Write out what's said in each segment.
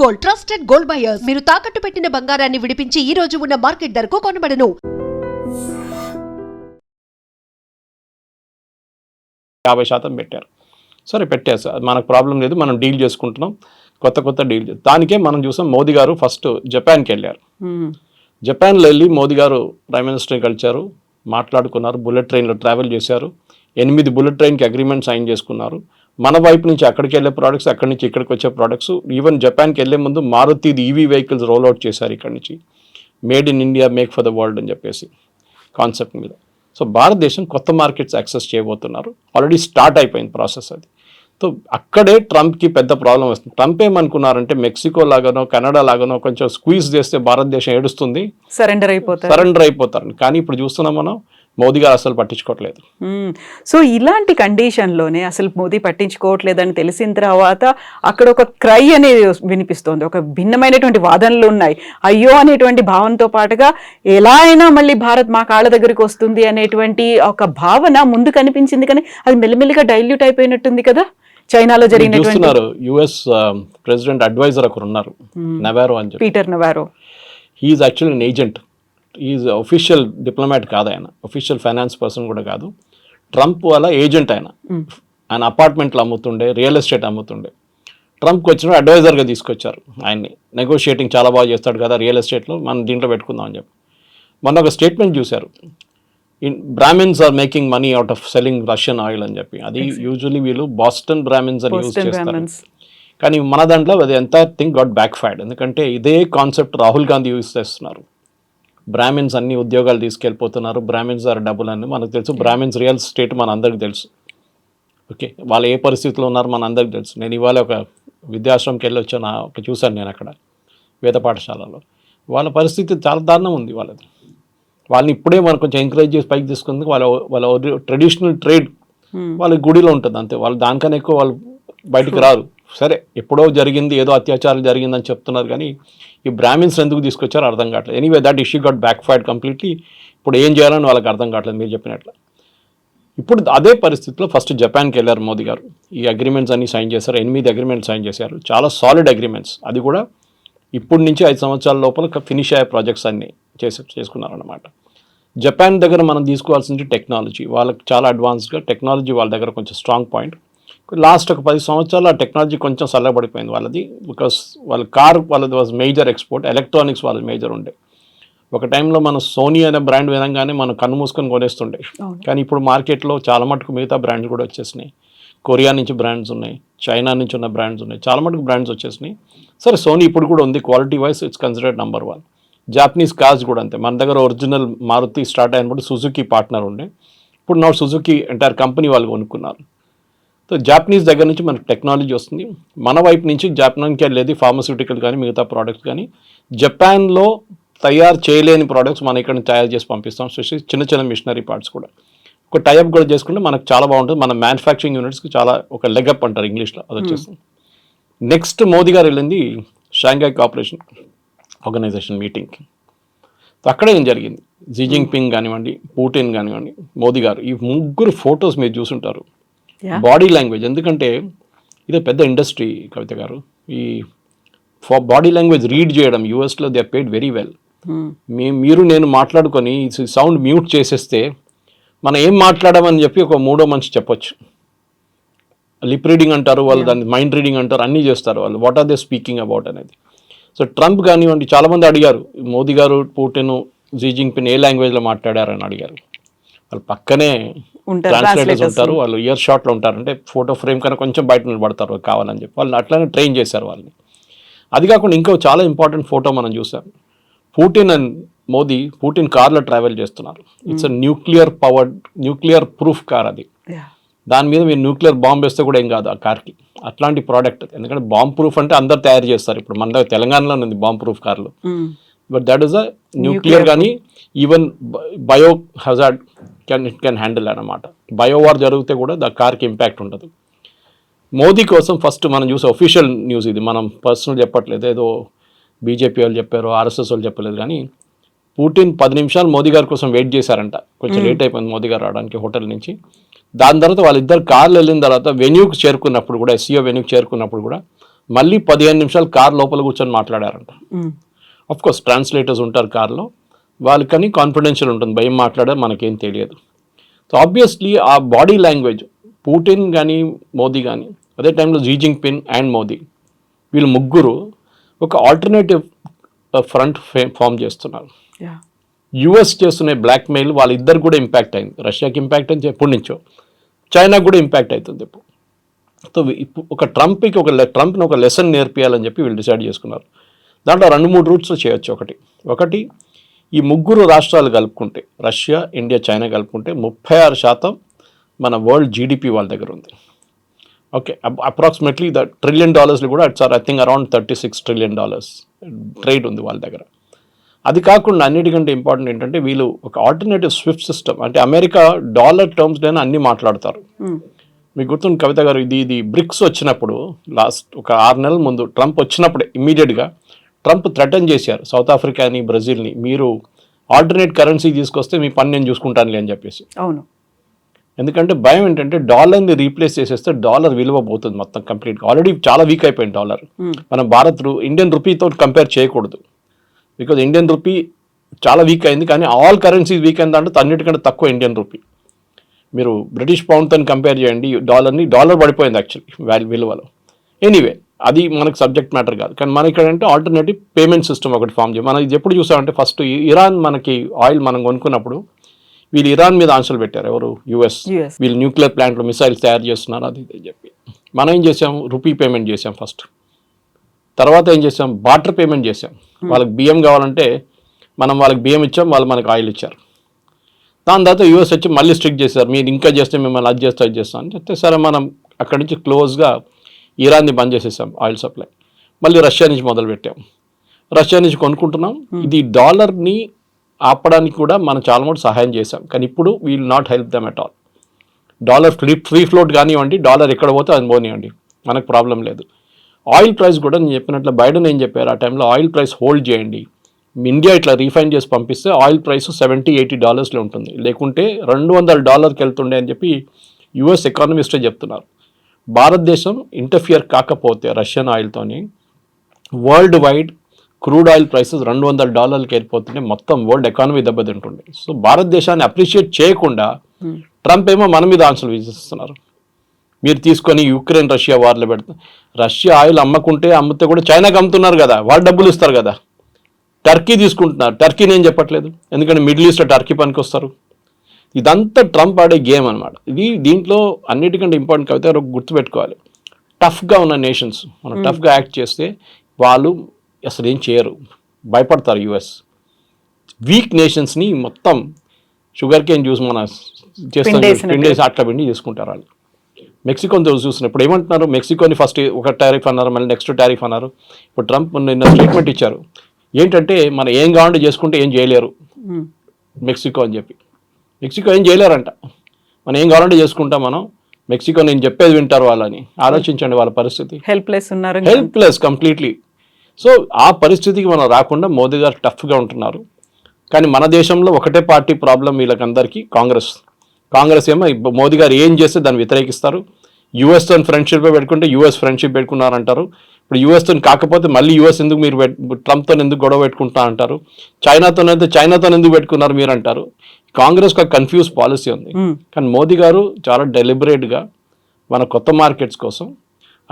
Gold trusted gold buyers మీరు తాకట్టు పెట్టిన బంగారాన్ని విడిపించి ఈ రోజు ఉన్న మార్కెట్ ధరకు కొనబడను యాభై శాతం పెట్టారు సరే పెట్టారు సార్ మనకు ప్రాబ్లం లేదు మనం డీల్ చేసుకుంటున్నాం కొత్త కొత్త డీల్ దానికే మనం చూసాం మోదీ గారు ఫస్ట్ జపాన్కి వెళ్ళారు జపాన్లో వెళ్ళి మోదీ గారు ప్రైమ్ మినిస్టర్ కలిచారు మాట్లాడుకున్నారు బుల్లెట్ ట్రైన్లో ట్రావెల్ చేశారు ఎనిమిది బుల్లెట్ ట్రైన్కి అగ్రిమెంట్ సైన్ చేసుకున్నారు మన వైపు నుంచి అక్కడికి వెళ్ళే ప్రోడక్ట్స్ అక్కడి నుంచి ఇక్కడికి వచ్చే ప్రోడక్ట్స్ ఈవెన్ జపాన్కి వెళ్ళే ముందు Maruti EV vehicles roll out చేశారు ఇక్కడి నుంచి made in India make for the world అని చెప్పేసి కాన్సెప్ట్ మీద సో భారతదేశం కొత్త మార్కెట్స్ యాక్సెస్ చేయబోతున్నారు ఆల్రెడీ స్టార్ట్ అయిపోయింది ప్రాసెస్ అది సో అక్కడే ట్రంప్కి పెద్ద ప్రాబ్లం వస్తుంది ట్రంప్ ఏమనుకున్నారంటే మెక్సికో లాగానో కెనడా లాగానో కొంచెం స్క్వీజ్ చేస్తే భారతదేశం ఏడుస్తుంది సరెండర్ అయిపోతారు సరెండర్ అయిపోతారు కానీ ఇప్పుడు చూస్తున్నాం మనం మోదీ గారు అసలు పట్టించుకోవట్లేదు సో ఇలాంటి కండిషన్లోనే అసలు మోదీ పట్టించుకోవట్లేదు అని తెలిసిన తర్వాత అక్కడ ఒక క్రై అనేది వినిపిస్తోంది ఒక భిన్నమైనటువంటి వాదనలు ఉన్నాయి అయ్యో అనేటువంటి భావనతో పాటుగా ఎలా అయినా మళ్ళీ భారత్ మా కాళ్ళ దగ్గరికి వస్తుంది అనేటువంటి ఒక భావన ముందు కనిపించింది కానీ అది మెల్లిమెల్లిగా డైల్యూట్ అయిపోయినట్టుంది కదా చైనాలో జరిగినట్టున్నారు యుఎస్ ప్రెసిడెంట్ అడ్వైజర్ ఒకరు ఉన్నారు నవారో అని Peter Navarro he is actually agent is official diplomat కాదు ఆయన అఫీషియల్ ఫైనాన్స్ పర్సన్ కూడా కాదు ట్రంప్ అలా ఏజెంట్ ఆయన hmm. ఆయన అపార్ట్మెంట్లు అమ్ముతుండే రియల్ ఎస్టేట్ అమ్ముతుండే ట్రంప్కి వచ్చిన అడ్వైజర్గా తీసుకొచ్చారు ఆయన్ని నెగోషియేటింగ్ చాలా బాగా చేస్తాడు కదా రియల్ ఎస్టేట్లో మనం దీంట్లో పెట్టుకుందాం అని చెప్పి మొన్న ఒక స్టేట్మెంట్ చూశారు in Brahmins are making money out of selling Russian oil అని చెప్పి అది యూజువలీ వీళ్ళు బాస్టన్ బ్రాహ్మిన్స్ అని యూజ్ చేస్తారు కానీ మన దాంట్లో అది ఎంత థింగ్ గాట్ బ్యాక్ ఫైడ్ ఎందుకంటే ఇదే కాన్సెప్ట్ రాహుల్ గాంధీ యూజ్ చేస్తున్నారు బ్రాహ్మిన్స్ అన్ని ఉద్యోగాలు తీసుకెళ్ళిపోతున్నారు బ్రాహ్మిన్స్ ద్వారా డబ్బులు అని మనకు తెలుసు బ్రాహ్మిన్స్ రియల్ స్టేట్ మన అందరికి తెలుసు ఓకే వాళ్ళు ఏ పరిస్థితిలో ఉన్నారు మన అందరికి తెలుసు నేను ఇవాళ ఒక విద్యాశ్రమంకి వెళ్ళి వచ్చాను ఒక చూశాను నేను అక్కడ వేద పాఠశాలలో వాళ్ళ పరిస్థితి చాలా దారుణం ఉంది వాళ్ళది వాళ్ళని ఇప్పుడే మనం కొంచెం ఎంకరేజ్ చేసి పైకి తీసుకుంది వాళ్ళ వాళ్ళ ట్రెడిషనల్ ట్రేడ్ hmm. వాళ్ళ గుడిలో ఉంటుంది అంతే వాళ్ళు దానికన్నా ఎక్కువ వాళ్ళు బయటకు రారు సరే ఎప్పుడో జరిగింది ఏదో అత్యాచారం జరిగిందని చెప్తున్నారు కానీ ఈ బ్రాహ్మిన్స్ ఎందుకు తీసుకొచ్చారో అర్థం కావట్లేదు anyway that issue got backfired completely ఇప్పుడు ఏం చేయాలని వాళ్ళకి అర్థం కావట్లేదు మీరు చెప్పినట్లు ఇప్పుడు అదే పరిస్థితిలో ఫస్ట్ జపాన్కి వెళ్ళారు మోదీ గారు ఈ అగ్రిమెంట్స్ అన్ని సైన్ చేశారు ఎనిమిది అగ్రిమెంట్స్ సైన్ చేశారు చాలా సాలిడ్ అగ్రిమెంట్స్ అది కూడా ఇప్పటి నుంచి ఐదు సంవత్సరాల లోపల ఫినిష్ అయ్యే ప్రాజెక్ట్స్ అన్నీ చేసి చేసుకున్నారన్నమాట జపాన్ దగ్గర మనం తీసుకోవాల్సింది టెక్నాలజీ వాళ్ళకి చాలా అడ్వాన్స్గా టెక్నాలజీ వాళ్ళ దగ్గర కొంచెం స్ట్రాంగ్ పాయింట్ లాస్ట్ ఒక పది సంవత్సరాలు ఆ టెక్నాలజీ కొంచెం సల్లబడిపోయింది వాళ్ళది బికాస్ వాళ్ళ కార్ వాళ్ళది వాజ్ మేజర్ ఎక్స్పోర్ట్ ఎలక్ట్రానిక్స్ వాళ్ళ మేజర్ ఉండే ఒక టైంలో మనం సోనీ అనే బ్రాండ్ వినంగానే మనం కన్ను మూసుకొని కొనేస్తుండే కానీ ఇప్పుడు మార్కెట్లో చాలా మటుకు మిగతా బ్రాండ్స్ కూడా వచ్చేసినాయి కొరియా నుంచి బ్రాండ్స్ ఉన్నాయి చైనా నుంచి ఉన్న బ్రాండ్స్ ఉన్నాయి చాలా మటుకు బ్రాండ్స్ వచ్చేసినాయి సరే సోనీ ఇప్పుడు కూడా ఉంది quality wise it's considered number one Japanese cars కూడా అంతే మన దగ్గర ఒరిజినల్ మారుతి స్టార్ట్ అయినప్పుడు సుజుకి పార్ట్నర్ ఉండే ఇప్పుడు నా సుజుకి ఎంటైర్ కంపెనీ వాళ్ళు కొనుక్కున్నారు సో జాపనీస్ దగ్గర నుంచి మనకు టెక్నాలజీ వస్తుంది మన వైపు నుంచి జాపాన్కి వెళ్ళేది ఫార్మస్యూటికల్ కానీ మిగతా ప్రోడక్ట్స్ కానీ జపాన్లో తయారు చేయలేని ప్రోడక్ట్స్ మనం ఇక్కడ తయారు చేసి పంపిస్తాం స్పెషల్ చిన్న చిన్న మిషనరీ పార్ట్స్ కూడా ఒక టైప్ కూడా చేసుకుంటే మనకు చాలా బాగుంటుంది మన మ్యానుఫ్యాక్చరింగ్ యూనిట్స్కి చాలా ఒక లెగప్ అంటారు ఇంగ్లీష్లో అది వచ్చేస్తుంది నెక్స్ట్ hmm. మోదీ గారు వెళ్ళింది షాంఘాయ్ కాపరేషన్ ఆర్గనైజేషన్ మీటింగ్కి అక్కడ ఏం జరిగింది జీజింగ్ పింగ్ hmm. కానివ్వండి పూటిన్ కానివ్వండి మోదీ గారు ఈ ముగ్గురు ఫొటోస్ మీరు చూసుంటారు బాడీ లాంగ్వేజ్ ఎందుకంటే ఇదే పెద్ద ఇండస్ట్రీ కవిత గారు ఈ ఫర్ బాడీ లాంగ్వేజ్ రీడ్ చేయడం యూఎస్లో దే పేడ్ వెరీ వెల్ మీ మీరు నేను మాట్లాడుకొని సౌండ్ మ్యూట్ చేసేస్తే మనం ఏం మాట్లాడమని చెప్పి ఒక మూడో మనిషి చెప్పొచ్చు లిప్ రీడింగ్ అంటారు వాళ్ళు దాన్ని మైండ్ రీడింగ్ అంటారు అన్నీ చేస్తారు వాళ్ళు what are they speaking about అనేది సో ట్రంప్ కానివ్వండి చాలామంది అడిగారు మోదీ గారు పూటిన్ జీ జింగ్పిన్ ఏ లాంగ్వేజ్లో మాట్లాడారని అడిగారు వాళ్ళు పక్కనే ట్రాన్స్లేటర్స్ ఉంటారు వాళ్ళు ఇయర్ షాట్లో ఉంటారు అంటే ఫోటో ఫ్రేమ్ కన్నా కొంచెం బయట నిలబడతారు కావాలని చెప్పి వాళ్ళని అట్లానే ట్రైన్ చేశారు వాళ్ళని అది కాకుండా ఇంకో చాలా ఇంపార్టెంట్ ఫోటో మనం చూసాం పూటిన్ అండ్ మోదీ పూటిన్ కార్లో ట్రావెల్ చేస్తున్నారు it's nuclear powered nuclear proof car అది దాని మీద మీరు న్యూక్లియర్ బాంబు వేస్తే కూడా ఏం కాదు ఆ కార్కి అట్లాంటి ప్రోడక్ట్ ఎందుకంటే బాంబు ప్రూఫ్ అంటే అందరు తయారు చేస్తారు ఇప్పుడు మన తెలంగాణలో ఉంది బాంబు ప్రూఫ్ కార్లు but that is a nuclear కానీ even biohazard can it can handle అనమాట బయో వార్ జరిగితే కూడా ద కార్కి ఇంపాక్ట్ ఉండదు మోదీ కోసం ఫస్ట్ మనం చూసే అఫీషియల్ న్యూస్ ఇది మనం పర్సనల్ చెప్పట్లేదు ఏదో బీజేపీ వాళ్ళు చెప్పారు ఆర్ఎస్ఎస్ వాళ్ళు చెప్పలేదు కానీ పుటిన్ పది నిమిషాలు మోదీ గారి కోసం వెయిట్ చేశారంట కొంచెం లేట్ అయిపోయింది మోదీ గారు రావడానికి హోటల్ నుంచి దాని తర్వాత వాళ్ళిద్దరు కార్లు వెళ్ళిన తర్వాత వెన్యూకి చేరుకున్నప్పుడు కూడా ఎస్సీఓ వెన్యూకి e చేరుకున్నప్పుడు కూడా మళ్ళీ పదిహేను నిమిషాలు కార్ లోపల కూర్చొని మాట్లాడారంట కోర్స్ ట్రాన్స్లేటర్స్ ఉంటారు కార్లో వాళ్ళకని కాన్ఫిడెన్షియల్ ఉంటుంది భయం మాట్లాడే మనకేం తెలియదు సో ఆబ్వియస్లీ ఆ బాడీ లాంగ్వేజ్ పూటిన్ కానీ మోదీ కానీ అదే టైంలో జీజింగ్ పిన్ అండ్ మోదీ వీళ్ళు ముగ్గురు ఒక ఆల్టర్నేటివ్ ఫ్రంట్ ఫామ్ చేస్తున్నారు యుఎస్ చేస్తున్న బ్లాక్మెయిల్ వాళ్ళిద్దరు కూడా ఇంపాక్ట్ అయింది రష్యాకి ఇంపాక్ట్ అని ఎప్పటి నుంచో చైనా కూడా ఇంపాక్ట్ అవుతుంది ఇప్పుడు సో ఒక ట్రంప్కి ఒక ట్రంప్ని ఒక లెసన్ నేర్పియాలని చెప్పి వీళ్ళు డిసైడ్ చేసుకున్నారు దాంట్లో రెండు మూడు రూట్స్ చేయొచ్చు ఒకటి ఒకటి ఈ ముగ్గురు రాష్ట్రాలు కలుపుకుంటే రష్యా ఇండియా చైనా కలుపుకుంటే ముప్పై ఆరు శాతం మన వరల్డ్ జీడిపి వాళ్ళ దగ్గర ఉంది ఓకే అప్రాక్సిమేట్లీ ద ట్రిలియన్ డాలర్స్లో కూడా it's are I think around thirty six trillion dollars trade ఉంది వాళ్ళ దగ్గర అది కాకుండా అన్నిటికంటే ఇంపార్టెంట్ ఏంటంటే వీళ్ళు ఒక ఆల్టర్నేటివ్ స్విఫ్ట్ సిస్టమ్ అంటే అమెరికా డాలర్ టర్మ్స్లోనే అన్నీ మాట్లాడతారు మీకు గుర్తుంది కవిత గారు ఇది ఇది బ్రిక్స్ వచ్చినప్పుడు లాస్ట్ ఒక ఆరు నెలల ముందు ట్రంప్ వచ్చినప్పుడే ఇమీడియట్గా ట్రంప్ థ్రెటన్ చేశారు సౌత్ ఆఫ్రికాని బ్రెజిల్ని మీరు ఆల్టర్నేట్ కరెన్సీ తీసుకొస్తే మీ పని నేను చూసుకుంటానులే అని చెప్పేసి అవును ఎందుకంటే భయం ఏంటంటే డాలర్ని రీప్లేస్ చేసేస్తే డాలర్ విలువ పోతుంది మొత్తం కంప్లీట్గా ఆల్రెడీ చాలా వీక్ అయిపోయింది డాలర్ మనం భారత్ ఇండియన్ రూపీతో కంపేర్ చేయకూడదు బికాజ్ ఇండియన్ రూపీ చాలా వీక్ అయింది కానీ ఆల్ కరెన్సీస్ వీక్ అయింది అంటే అన్నిటికంటే తక్కువ ఇండియన్ రూపీ మీరు బ్రిటిష్ పౌండ్తో కంపేర్ చేయండి డాలర్ని డాలర్ పడిపోయింది యాక్చువల్లీ వాల్యూ విలువలో ఎనీవే అది మనకు సబ్జెక్ట్ మ్యాటర్ కాదు కానీ మన ఇక్కడ అంటే ఆల్టర్నేటివ్ పేమెంట్ సిస్టమ్ ఒకటి ఫామ్ చేయం మనం ఇది ఎప్పుడు చూసామంటే ఫస్ట్ ఇరాన్ మనకి ఆయిల్ మనం కొనుక్కున్నప్పుడు వీళ్ళు ఇరాన్ మీద ఆంక్షలు పెట్టారు ఎవరు యుఎస్ వీళ్ళు న్యూక్లియర్ ప్లాంట్లో మిసైల్స్ తయారు చేస్తున్నారు అది చెప్పి మనం ఏం చేసాం రూపీ పేమెంట్ చేసాం ఫస్ట్ తర్వాత ఏం చేసాం బాటర్ పేమెంట్ చేసాం hmm. వాళ్ళకి బియ్యం కావాలంటే మనం వాళ్ళకి బియ్యం ఇచ్చాం వాళ్ళు మనకు ఆయిల్ ఇచ్చారు దాని తర్వాత యూఎస్ వచ్చి మళ్ళీ స్ట్రిక్ట్ చేశారు మీరు ఇంకా చేస్తే మిమ్మల్ని అది చేస్తే అది చేస్తాం అని చెప్తే సరే మనం అక్కడి నుంచి క్లోజ్గా ఇరాన్ని బంద్ చేసేసాం ఆయిల్ సప్లై మళ్ళీ రష్యా నుంచి మొదలుపెట్టాం రష్యా నుంచి కొనుక్కుంటున్నాం ఇది డాలర్ని ఆపడానికి కూడా మనం చాలా మటు సహాయం చేశాం కానీ ఇప్పుడు we'll not help them at all dollar free free float కానివ్వండి డాలర్ ఎక్కడ పోతే అది పోనివ్వండి మనకు ప్రాబ్లం లేదు ఆయిల్ ప్రైస్ కూడా నేను చెప్పినట్లు బైడెన్ ఏం చెప్పారు ఆ టైంలో ఆయిల్ ప్రైస్ హోల్డ్ చేయండి ఇండియా ఇట్లా రీఫైన్ చేసి పంపిస్తే ఆయిల్ ప్రైస్ సెవెంటీ ఎయిటీ డాలర్స్లో ఉంటుంది లేకుంటే రెండు వందల డాలర్కి వెళ్తుండే అని చెప్పి యుఎస్ ఎకానమిస్టే చెప్తున్నారు భారతదేశం ఇంటర్ఫియర్ కాకపోతే రష్యన్ ఆయిల్తోని world wide crude oil prices రెండు వందల డాలర్లకి వెళ్ళిపోతుంటే మొత్తం వరల్డ్ ఎకానమీ దెబ్బతింటుండే సో భారతదేశాన్ని అప్రిషియేట్ చేయకుండా ట్రంప్ hmm. ఏమో మన మీద ఆన్సర్ విధిస్తున్నారు మీరు తీసుకొని యుక్రెయిన్ రష్యా వార్లు పెడతారు రష్యా ఆయిల్ అమ్మకుంటే అమ్మితే కూడా చైనాకి అమ్ముతున్నారు కదా వాళ్ళు డబ్బులు ఇస్తారు కదా టర్కీ తీసుకుంటున్నారు టర్కీ నేను చెప్పట్లేదు ఎందుకంటే మిడిల్ ఈస్ట్లో టర్కీ పనికి వస్తారు ఇదంతా ట్రంప్ ఆడే గేమ్ అనమాట ఇది దీంట్లో అన్నిటికంటే ఇంపార్టెంట్ కవిత గుర్తుపెట్టుకోవాలి టఫ్గా ఉన్న నేషన్స్ మనం hmm. టఫ్గా యాక్ట్ చేస్తే వాళ్ళు అసలు ఏం చేయరు భయపడతారు యుఎస్ వీక్ నేషన్స్ని మొత్తం షుగర్ కేన్ జ్యూస్ మన చేస్తాం పిండేసి అట్లా పిండి చేసుకుంటారు వాళ్ళు మెక్సికోని చూసిన ఇప్పుడు ఏమంటున్నారు మెక్సికోని ఫస్ట్ ఒక టారిఫ్ అన్నారు మళ్ళీ నెక్స్ట్ టారిఫ్ అన్నారు ఇప్పుడు ట్రంప్ నిన్న స్టేట్మెంట్ ఇచ్చారు ఏంటంటే మనం ఏం కావాలంటే చేసుకుంటే ఏం చేయలేరు hmm. మెక్సికో అని చెప్పి మెక్సికో ఏం చేయలేరంట మనం ఏం కావాలంటే చేసుకుంటాం మనం మెక్సికో నేను చెప్పేది వింటారు వాళ్ళని ఆలోచించండి వాళ్ళ పరిస్థితి హెల్ప్లెస్ ఉన్నారు హెల్ప్లెస్ కంప్లీట్లీ సో ఆ పరిస్థితికి మనం రాకుండా మోదీ గారు టఫ్గా ఉంటున్నారు కానీ మన దేశంలో ఒకటే పార్టీ ప్రాబ్లం వీళ్ళకందరికీ కాంగ్రెస్ కాంగ్రెస్ ఏమో మోదీ గారు ఏం చేస్తే దాన్ని వ్యతిరేకిస్తారు యుఎస్తో ఫ్రెండ్షిప్ పెట్టుకుంటే యుఎస్ ఫ్రెండ్షిప్ పెట్టుకున్నారంటారు ఇప్పుడు యుఎస్తో కాకపోతే మళ్ళీ యూఎస్ ఎందుకు మీరు ట్రంప్తో ఎందుకు గొడవ పెట్టుకుంటా అంటారు చైనాతోనైతే చైనాతో ఎందుకు పెట్టుకున్నారు మీరు అంటారు కాంగ్రెస్ ఒక కన్ఫ్యూజ్ పాలసీ ఉంది hmm. కానీ మోదీ గారు చాలా డెలిబరేట్గా మన కొత్త మార్కెట్స్ కోసం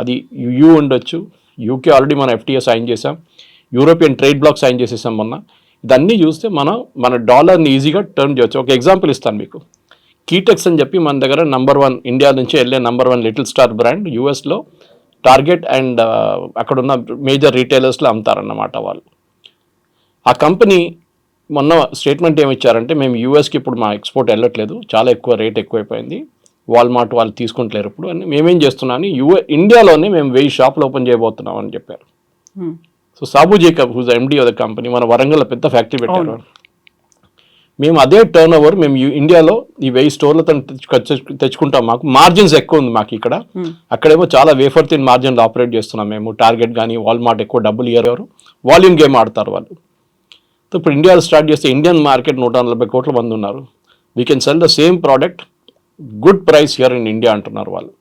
అది యూ ఉండొచ్చు యూకే ఆల్రెడీ మనం ఎఫ్టీఏ సైన్ చేసాం యూరోపియన్ ట్రేడ్ బ్లాక్ సైన్ చేసేసాం మొన్న ఇదన్నీ చూస్తే మనం మన డాలర్ని ఈజీగా టర్న్ చేయొచ్చు ఒక ఎగ్జాంపుల్ ఇస్తాను మీకు కీటెక్స్ అని చెప్పి మన దగ్గర నంబర్ వన్ ఇండియా నుంచి వెళ్ళే number one Little Star brand యూఎస్లో టార్గెట్ అండ్ అక్కడున్న మేజర్ రీటైలర్స్లో అమ్ముతారన్నమాట వాళ్ళు ఆ కంపెనీ మొన్న స్టేట్మెంట్ ఏమి ఇచ్చారంటే మేము యూఎస్కి ఇప్పుడు మా ఎక్స్పోర్ట్ వెళ్ళట్లేదు చాలా ఎక్కువ రేట్ ఎక్కువైపోయింది వాల్మార్ట్ వాళ్ళు తీసుకుంటలేరు ఇప్పుడు అని మేమేం చేస్తున్నామని యూఏ ఇండియాలోనే మేము వెయ్యి షాపులు ఓపెన్ చేయబోతున్నాం అని చెప్పారు so Sabu Jacob whose MD of the company మన వరంగల్ పెద్ద ఫ్యాక్టరీ పెట్టారు మేము అదే టర్న్ ఓవర్ మేము ఇండియాలో ఈ వెయ్యి స్టోర్లతో తెచ్చుకుంటాం మాకు మార్జిన్స్ ఎక్కువ ఉంది మాకు ఇక్కడ అక్కడేమో చాలా వేఫర్ తిన్ మార్జిన్లు ఆపరేట్ చేస్తున్నాం మేము టార్గెట్ కానీ వాల్మార్ట్ ఎక్కువ డబ్బులు ఇయ్యరు వాల్యూమ్ గేమ్ ఆడతారు వాళ్ళు ఇప్పుడు ఇండియాలో స్టార్ట్ చేస్తే ఇండియన్ మార్కెట్ నూట నలభై కోట్ల మంది ఉన్నారు we can sell the same product good price here in India అంటున్నారు వాళ్ళు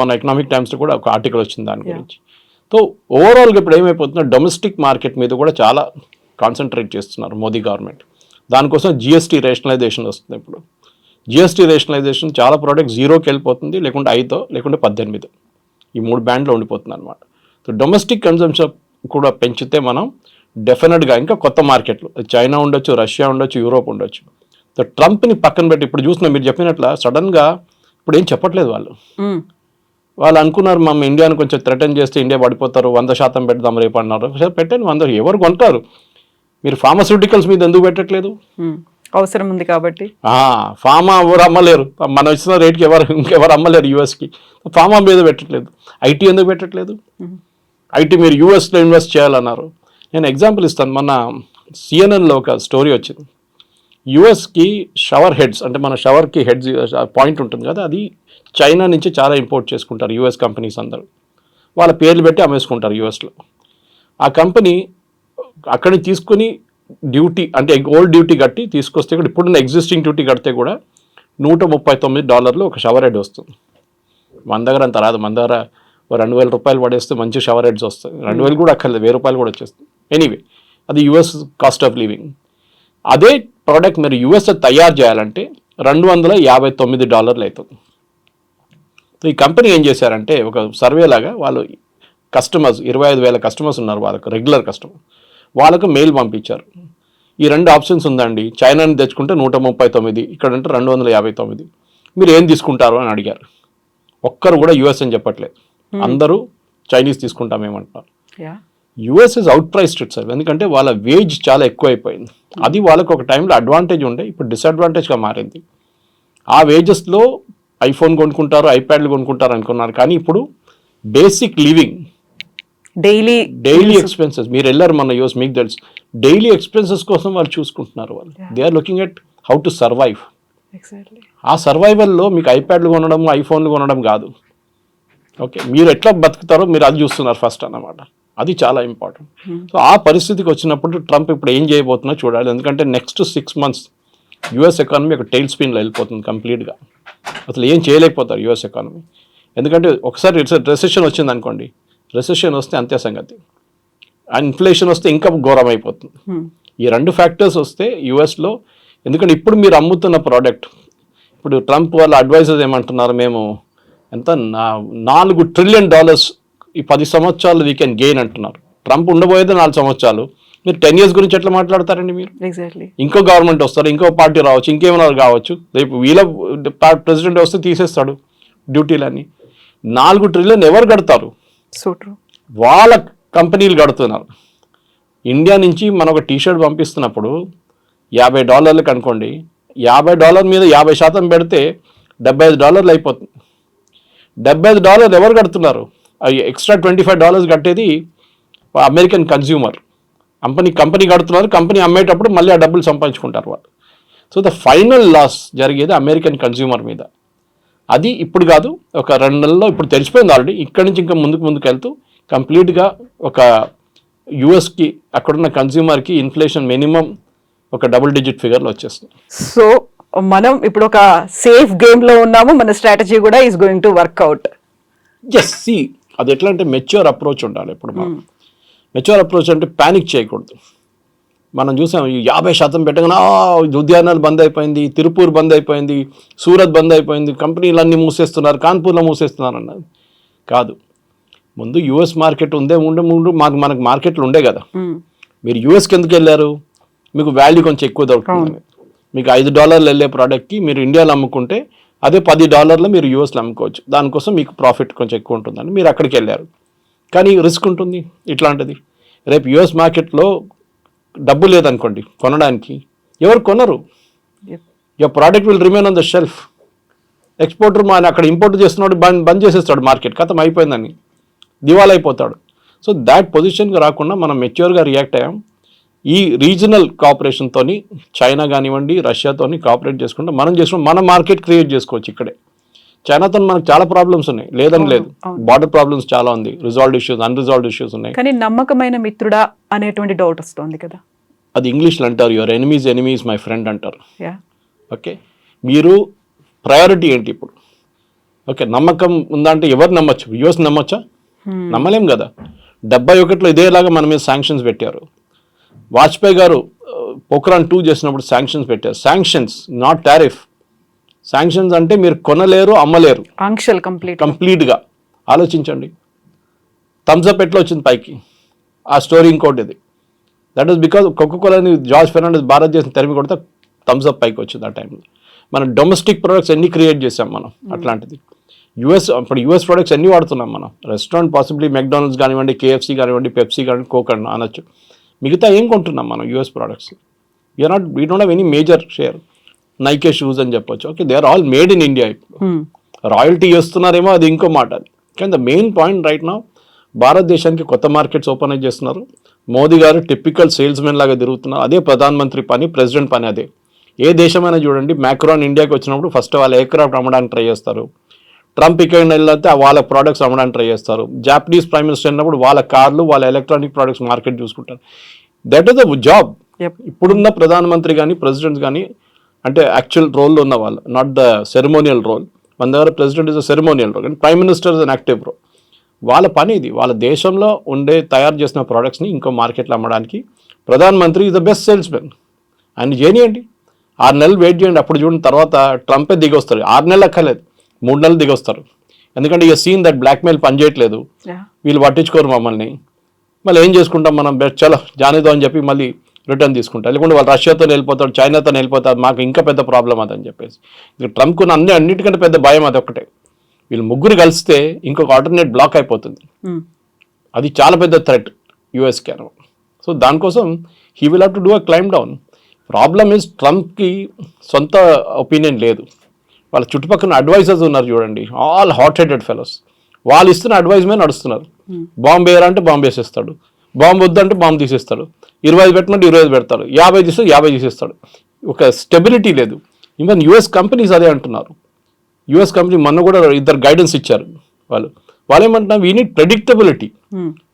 మన ఎకనామిక్ టైమ్స్లో కూడా ఒక ఆర్టికల్ వచ్చింది దాని గురించి సో ఓవరాల్గా ఇప్పుడు ఏమైపోతుందో డొమెస్టిక్ మార్కెట్ మీద కూడా చాలా కాన్సన్ట్రేట్ చేస్తున్నారు మోదీ గవర్నమెంట్ దానికోసం జిఎస్టీ రేషనలైజేషన్ వస్తుంది ఇప్పుడు జిఎస్టీ రేషనలైజేషన్ చాలా ప్రోడక్ట్ జీరోకి వెళ్ళిపోతుంది లేకుంటే ఐదో లేకుంటే పద్దెనిమిదో ఈ మూడు బ్యాండ్లో ఉండిపోతుంది అనమాట సో డొమెస్టిక్ కన్జంప్షన్ కూడా పెంచితే మనం డెఫినెట్గా ఇంకా కొత్త మార్కెట్లు చైనా ఉండొచ్చు రష్యా ఉండొచ్చు యూరోప్ ఉండొచ్చు సో ట్రంప్ని పక్కన పెట్టి ఇప్పుడు చూసిన మీరు చెప్పినట్ల సడన్గా ఇప్పుడు ఏం చెప్పట్లేదు వాళ్ళు వాళ్ళు అనుకున్నారు మమ్మ ఇండియాను కొంచెం థ్రెటన్ చేస్తే ఇండియా పడిపోతారు వంద శాతం పెడదాం రేపు అన్నారు పెట్టండి వంద ఎవరు కొంటారు మీరు ఫార్మస్యూటికల్స్ మీద ఎందుకు పెట్టట్లేదు అవసరం ఉంది కాబట్టి ఫార్మా ఎవరు అమ్మలేరు మనం ఇచ్చిన రేట్కి ఎవరు ఇంకెవరు అమ్మలేరు యూఎస్కి ఫార్మా మీద పెట్టట్లేదు ఐటీ ఎందుకు పెట్టట్లేదు ఐటీ మీరు యూఎస్లో ఇన్వెస్ట్ చేయాలన్నారు నేను ఎగ్జాంపుల్ ఇస్తాను మన సిఎన్ఎన్లో ఒక స్టోరీ వచ్చింది యుఎస్కి షవర్ హెడ్స్ అంటే మన షవర్కి హెడ్స్ పాయింట్ ఉంటుంది కదా అది చైనా నుంచి చాలా ఇంపోర్ట్ చేసుకుంటారు యుఎస్ కంపెనీస్ అందరూ వాళ్ళ పేర్లు పెట్టి అమ్మేసుకుంటారు యుఎస్లో ఆ కంపెనీ అక్కడిని తీసుకుని డ్యూటీ అంటే ఓల్డ్ డ్యూటీ కట్టి తీసుకొస్తే కూడా ఇప్పుడున్న ఎగ్జిస్టింగ్ డ్యూటీ కడితే కూడా నూట ముప్పై తొమ్మిది డాలర్లు ఒక షవర్ హెడ్ వస్తుంది మన దగ్గర అంత రాదు మన దగ్గర రెండు వేల రూపాయలు పడేస్తే మంచి షవర్ హెడ్స్ వస్తాయి రెండు వేలు కూడా అక్కర్లేదు వెయ్యి రూపాయలు కూడా వచ్చేస్తుంది ఎనీవే అది యుఎస్ కాస్ట్ ఆఫ్ లివింగ్ అదే ప్రోడక్ట్ మీరు యుఎస్ తయారు చేయాలంటే రెండు వందల యాభై తొమ్మిది డాలర్లు అవుతుంది ఈ కంపెనీ ఏం చేశారంటే ఒక సర్వే లాగా వాళ్ళు కస్టమర్స్ ఇరవై ఐదు వేల కస్టమర్స్ ఉన్నారు వాళ్ళకు రెగ్యులర్ కస్టమర్ వాళ్ళకు మెయిల్ పంపించారు ఈ రెండు ఆప్షన్స్ ఉందండి చైనాని తెచ్చుకుంటే నూట ముప్పై తొమ్మిది ఇక్కడ అంటే రెండు వందల యాభై తొమ్మిది మీరు ఏం తీసుకుంటారు అని అడిగారు ఒక్కరు కూడా యుఎస్ అని చెప్పట్లేదు hmm. అందరూ Chinese తీసుకుంటామేమంటున్నారు US is out price it sir ఎందుకంటే వాళ్ళ వేజ్ చాలా ఎక్కువైపోయింది అది వాళ్ళకు ఒక టైంలో అడ్వాంటేజ్ ఉండే ఇప్పుడు డిసడ్వాంటేజ్గా మారింది ఆ వేజెస్లో ఐఫోన్ కొనుక్కుంటారు ఐప్యాడ్లు కొనుక్కుంటారు అనుకున్నారు కానీ ఇప్పుడు basic living daily daily expenses మీరు వెళ్ళారు మన యూఎస్ మీకు తెలుసు డైలీ ఎక్స్పెన్సెస్ కోసం వాళ్ళు చూసుకుంటున్నారు వాళ్ళు they are looking at how to survive ఆ సర్వైవల్లో మీకు ఐప్యాడ్లు కొనడం ఐఫోన్లు కొనడం కాదు ఓకే మీరు ఎట్లా బతుకుతారో మీరు అది చూస్తున్నారు ఫస్ట్ అన్నమాట అది చాలా ఇంపార్టెంట్ hmm. సో ఆ పరిస్థితికి వచ్చినప్పుడు ట్రంప్ ఇప్పుడు ఏం చేయబోతున్నా చూడాలి ఎందుకంటే next six months US economy ఒక టైల్ స్పిన్లో వెళ్ళిపోతుంది కంప్లీట్గా అసలు ఏం చేయలేకపోతారు యుఎస్ ఎకానమీ ఎందుకంటే ఒకసారి రెసెషన్ వచ్చింది అనుకోండి రెసెషన్ వస్తే అంతే సంగతి ఇన్ఫ్లేషన్ వస్తే ఇంకా ఘోరం అయిపోతుంది hmm. ఈ రెండు ఫ్యాక్టర్స్ వస్తే యుఎస్లో ఎందుకంటే ఇప్పుడు మీరు అమ్ముతున్న ప్రోడక్ట్ ఇప్పుడు ట్రంప్ వాళ్ళ అడ్వైజర్స్ ఏమంటున్నారు మేము ఎంత నాలుగు ట్రిలియన్ డాలర్స్ ఈ పది సంవత్సరాలు వీ కెన్ గెయిన్ అంటున్నారు ట్రంప్ ఉండబోయేది నాలుగు సంవత్సరాలు మీరు టెన్ ఇయర్స్ గురించి ఎట్లా మాట్లాడతారండి మీరు ఎగ్జాక్ట్లీ ఇంకో గవర్నమెంట్ వస్తారు ఇంకో పార్టీ రావచ్చు ఇంకేమైనా కావచ్చు రేపు వీళ్ళ ప్రెసిడెంట్ వస్తే తీసేస్తాడు డ్యూటీలన్నీ నాలుగు ట్రిలియన్ ఎవరు కడతారు వాళ్ళ కంపెనీలు కడుతున్నారు ఇండియా నుంచి మనం ఒక టీషర్ట్ పంపిస్తున్నప్పుడు యాభై డాలర్లకు అనుకోండి యాభై డాలర్ మీద యాభై శాతం పెడితే డెబ్బై ఐదు డాలర్లు అయిపోతుంది డెబ్బై ఐదు డాలర్లు ఎవరు కడుతున్నారు ఎక్స్ట్రా ట్వంటీ ఫైవ్ డాలర్స్ కట్టేది అమెరికన్ కన్జ్యూమర్ కంపెనీ కంపెనీ కడుతున్నారు కంపెనీ అమ్మేటప్పుడు మళ్ళీ ఆ డబ్బులు సంపాదించుకుంటారు వాళ్ళు సో ద ఫైనల్ లాస్ జరిగేది అమెరికన్ కన్జ్యూమర్ మీద అది ఇప్పుడు కాదు ఒక రెండు నెలల్లో ఇప్పుడు తెలిసిపోయింది ఆల్రెడీ ఇక్కడి నుంచి ఇంకా ముందుకు ముందుకు వెళ్తూ కంప్లీట్గా ఒక యుఎస్కి అక్కడున్న కన్జ్యూమర్కి ఇన్ఫ్లేషన్ మినిమం ఒక డబుల్ డిజిట్ ఫిగర్లో వచ్చేస్తుంది సో మనం ఇప్పుడు ఒక సేఫ్ గేమ్లో ఉన్నాము మన స్ట్రాటజీ కూడా is going to workout S C అది ఎట్లా అంటే మెచ్యూర్ అప్రోచ్ ఉండాలి ఇప్పుడు మనం మెచ్యూర్ అప్రోచ్ అంటే ప్యానిక్ చేయకూడదు మనం చూసాం యాభై శాతం పెట్టగానే ఉద్యానాలు బంద్ అయిపోయింది తిరుపూర్ బంద్ అయిపోయింది సూరత్ బంద్ అయిపోయింది కంపెనీలన్నీ మూసేస్తున్నారు కాన్పూర్లో మూసేస్తున్నారు అన్నది కాదు ముందు యుఎస్ మార్కెట్ ఉందే ఉండే ముందు మాకు మనకు మార్కెట్లు ఉండే కదా మీరు యుఎస్కి ఎందుకు వెళ్ళారు మీకు వాల్యూ కొంచెం ఎక్కువ దొరుకుతుంది మీకు ఐదు డాలర్లు వెళ్ళే ప్రోడక్ట్కి మీరు ఇండియాలో అమ్ముకుంటే అదే పది డాలర్లు మీరు యూఎస్లో అమ్ముకోవచ్చు దానికోసం మీకు ప్రాఫిట్ కొంచెం ఎక్కువ ఉంటుందని మీరు అక్కడికి వెళ్ళారు కానీ రిస్క్ ఉంటుంది ఇట్లాంటిది రేపు యుఎస్ మార్కెట్లో డబ్బు లేదనుకోండి కొనడానికి ఎవరు కొనరు your product will remain on the shelf exporter మా అక్కడ ఇంపోర్ట్ చేస్తున్నాడు బంద్ బంద్ చేసేస్తాడు మార్కెట్ కథం అయిపోయిందని దివాలైపోతాడు సో దాట్ పొజిషన్కి రాకుండా మనం మెచ్యూర్గా రియాక్ట్ అయ్యాం ఈ రీజనల్ కాపరేషన్తో చైనా కానివ్వండి రష్యాతో కాపరేట్ చేసుకుంటే మనం చేసుకుంటే మన మార్కెట్ క్రియేట్ చేసుకోవచ్చు ఇక్కడే చైనాతో మనకు చాలా ప్రాబ్లమ్స్ ఉన్నాయి లేదని లేదు బార్డర్ ప్రాబ్లమ్స్ చాలా ఉంది రిజాల్వ్డ్ ఇష్యూస్ అన్రిజాల్వ్డ్ ఇష్యూస్ ఉన్నాయి కానీ నమ్మకమైన మిత్రుడా అనేటువంటి డౌట్ వస్తుంది కదా అది ఇంగ్లీష్లో అంటారు your enemies enemies my friend అంటారు ఓకే మీరు ప్రయారిటీ ఏంటి ఇప్పుడు ఓకే నమ్మకం ఉందా అంటే ఎవరు నమ్మచ్చు యుఎస్ నమ్మచ్చా hmm. నమ్మలేం కదా డెబ్బై ఒకటిలో ఇదేలాగా మన మీద శాంక్షన్స్ పెట్టారు వాజ్పేయి గారు పోక్రాన్ టూ చేసినప్పుడు శాంక్షన్స్ పెట్టారు శాంక్షన్స్ నాట్ టారిఫ్ శాంక్షన్స్ అంటే మీరు కొనలేరు అమ్మలేరు కంప్లీట్ కంప్లీట్గా ఆలోచించండి థమ్స్అప్ ఎట్లా వచ్చింది పైకి ఆ స్టోరీ ఇంకోటి ఇది దట్ ఈస్ బికాజ్ కోకోకోలని జార్జ్ ఫెర్నాండెస్ భారత్ చేసిన తెరమి కొడితే థమ్స్అప్ పైకి వచ్చింది ఆ టైంలో మనం డొమెస్టిక్ ప్రొడక్ట్స్ అన్ని క్రియేట్ చేసాం మనం అట్లాంటిది యుఎస్ ఇప్పుడు యుఎస్ ప్రొడక్ట్స్ ఎన్ని వాడుతున్నాం మనం రెస్టారెంట్ పాసిబిలిటీ మెక్డానల్డ్స్ కానివ్వండి కేఎఫ్సీ కానివ్వండి పెప్సీ కానివ్వండి కోక్ అనొచ్చు మిగతా ఏం కొంటున్నాం మనం US products you're not we don't have any major share Nike shoes అని చెప్పొచ్చు okay they are all made in India ఇప్పుడు రాయల్టీ hmm. చేస్తున్నారేమో అది ఇంకో మాట అది కానీ ద మెయిన్ పాయింట్ రైట్ నా భారతదేశానికి కొత్త మార్కెట్స్ ఓపెన్ అయి చేస్తున్నారు మోదీ గారు టిపికల్ సేల్స్ మెన్ లాగా తిరుగుతున్నారు అదే ప్రధానమంత్రి పని ప్రెసిడెంట్ పని అదే ఏ దేశమైనా చూడండి మ్యాక్రాన్ ఇండియాకి వచ్చినప్పుడు ఫస్ట్ వాళ్ళు ఎయిర్క్రాఫ్ట్ అమ్మడానికి ట్రై చేస్తారు ట్రంప్ ఇక్కడ వెళ్ళితే వాళ్ళ ప్రోడక్ట్స్ అమ్మడానికి ట్రై చేస్తారు జాపనీస్ ప్రైమ్ మినిస్టర్ అయినప్పుడు వాళ్ళ కార్లు వాళ్ళ ఎలక్ట్రానిక్ ప్రోడక్ట్స్ మార్కెట్ చూసుకుంటారు దట్ ఈస్ ద జాబ్ ఇప్పుడున్న ప్రధానమంత్రి కానీ ప్రెసిడెంట్స్ కానీ అంటే యాక్చువల్ రోల్లో ఉన్న వాళ్ళు నాట్ ద సెరమోనియల్ రోల్ మన దగ్గర president is a ceremonial role కానీ prime minister is an active role వాళ్ళ పని ఇది వాళ్ళ దేశంలో ఉండే తయారు చేసిన ప్రోడక్ట్స్ని ఇంకో మార్కెట్లో అమ్మడానికి ప్రధానమంత్రి is the best sales men ఆయన చేయనియండి ఆరు నెలలు వెయిట్ చేయండి అప్పుడు చూడండి తర్వాత ట్రంపే దిగి వస్తారు ఆరు నెలలు అక్కర్లేదు మూడు నెలలు దిగొస్తారు ఎందుకంటే యూ సీన్ దట్ బ్లాక్మెయిల్ పనిచేయట్లేదు వీళ్ళు పట్టించుకోరు మమ్మల్ని మళ్ళీ ఏం చేసుకుంటాం మనం బెస్ట్ చాలా జానేదో అని చెప్పి మళ్ళీ రిటర్న్ తీసుకుంటారు లేకుంటే వాళ్ళు రష్యాతో వెళ్ళిపోతాడు చైనాతో వెళ్ళిపోతారు మాకు ఇంకా పెద్ద ప్రాబ్లం అదని చెప్పేసి ఇంకా ట్రంప్కు అన్ని అన్నిటికంటే పెద్ద భయం అది ఒకటే వీళ్ళు ముగ్గురు కలిస్తే ఇంకొక ఆల్టర్నేట్ బ్లాక్ అయిపోతుంది hmm. అది చాలా పెద్ద థ్రెట్ యుఎస్కి అను సో దానికోసం he will have to do a climb down problem is ట్రంప్కి సొంత ఒపీనియన్ లేదు వాళ్ళ చుట్టుపక్కల అడ్వైజర్స్ ఉన్నారు చూడండి ఆల్ హాట్ హెడెడ్ ఫెలోస్ వాళ్ళు ఇస్తున్న అడ్వైజ్ మీద నడుస్తున్నారు బాంబు వేయాలంటే బాంబు వేసేస్తాడు బాంబు వద్దంటే బాంబు తీసేస్తాడు ఇరవై ఐదు పెట్టమంటే ఇరవై ఐదు పెడతాడు యాభై తీస్తే యాభై తీసేస్తాడు ఒక స్టెబిలిటీ లేదు ఈవెన్ యుఎస్ కంపెనీస్ అదే అంటున్నారు యుఎస్ కంపెనీ మొన్న కూడా ఇద్దరు గైడెన్స్ ఇచ్చారు వాళ్ళు వాళ్ళు ఏమంటున్నారు వీ నీడ్ ప్రెడిక్టబిలిటీ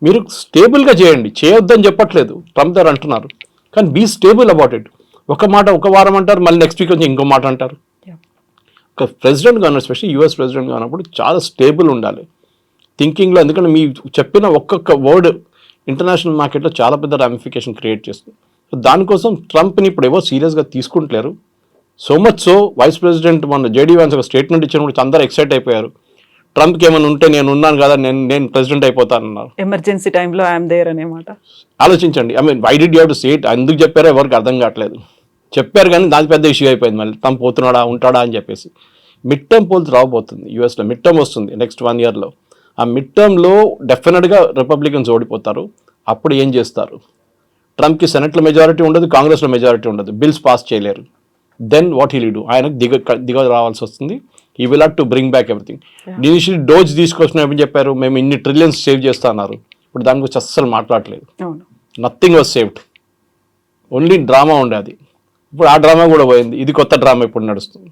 మీరు స్టేబుల్గా చేయండి చేయొద్దని చెప్పట్లేదు ట్రంప్ దగ్గర అంటున్నారు కానీ బీ స్టేబుల్ అబౌట్ ఇట్ ఒక మాట ఒక వారం అంటారు మళ్ళీ నెక్స్ట్ వీక్ నుంచి ఇంకో మాట అంటారు ప్రెసిడెంట్ కానీ ఎస్పెషల్లీ యుఎస్ ప్రెసిడెంట్ కానప్పుడు చాలా స్టేబుల్ ఉండాలి థింకింగ్లో ఎందుకంటే మీ చెప్పిన ఒక్కొక్క వర్డ్ ఇంటర్నేషనల్ మార్కెట్లో చాలా పెద్ద రామిఫికేషన్ క్రియేట్ చేస్తుంది సో దానికోసం ట్రంప్ని ఇప్పుడు ఏవో సీరియస్గా తీసుకుంటలేరు so much so vice president మన జేడీ వ్యాన్స్ ఒక స్టేట్మెంట్ ఇచ్చినప్పుడు అందరూ ఎక్సైట్ అయిపోయారు ట్రంప్కి ఏమైనా ఉంటే నేను ఉన్నాను కదా నేను నేను ప్రెసిడెంట్ అయిపోతాను అన్నారు ఎమర్జెన్సీ టైంలో ఐఎమ్ దేర్ అనేమాట మాట ఆలోచించండి I mean why did you to seat ఎందుకు చెప్పారో ఎవరికి అర్థం కావట్లేదు చెప్పారు కానీ దాని పెద్ద ఇష్యూ అయిపోయింది మళ్ళీ తను పోతున్నాడా ఉంటాడా అని చెప్పేసి మిడ్ టర్మ్ పోల్స్ రాబోతుంది యూఎస్లో మిడ్ టర్మ్ వస్తుంది నెక్స్ట్ వన్ ఇయర్లో ఆ మిడ్ టర్మ్లో డెఫినెట్గా రిపబ్లికన్స్ ఓడిపోతారు అప్పుడు ఏం చేస్తారు ట్రంప్కి సెనెట్లో మెజారిటీ ఉండదు కాంగ్రెస్లో మెజారిటీ ఉండదు బిల్స్ పాస్ చేయలేరు దెన్ వాట్ హీ డూ ఆయనకు దిగ దిగ రావాల్సి వస్తుంది he will have to bring back everything initial dose తీసుకొచ్చినప్పుడు చెప్పారు మేము ఇన్ని ట్రిలియన్స్ సేవ్ చేస్తున్నారు ఇప్పుడు దాని గురించి అస్సలు మాట్లాడలేదు nothing was saved only drama ఉండేది ఇప్పుడు ఆ డ్రామా కూడా పోయింది ఇది కొత్త డ్రామా ఇప్పుడు నడుస్తుంది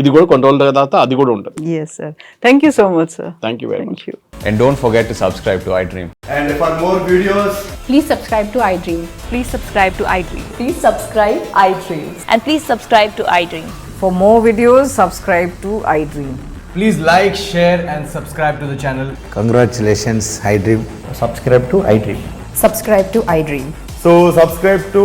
ఇది కూడా కొన్ని రోజుల తర్వాత అది కూడా ఉంటుంది yes sir thank you so much sir thank you very much and don't forget to subscribe to iDream and for more videos please subscribe to iDream please subscribe to iDream please subscribe iDream and please subscribe to iDream for more videos subscribe to iDream please like share and subscribe to the channel congratulations iDream subscribe to iDream subscribe to iDream so subscribe to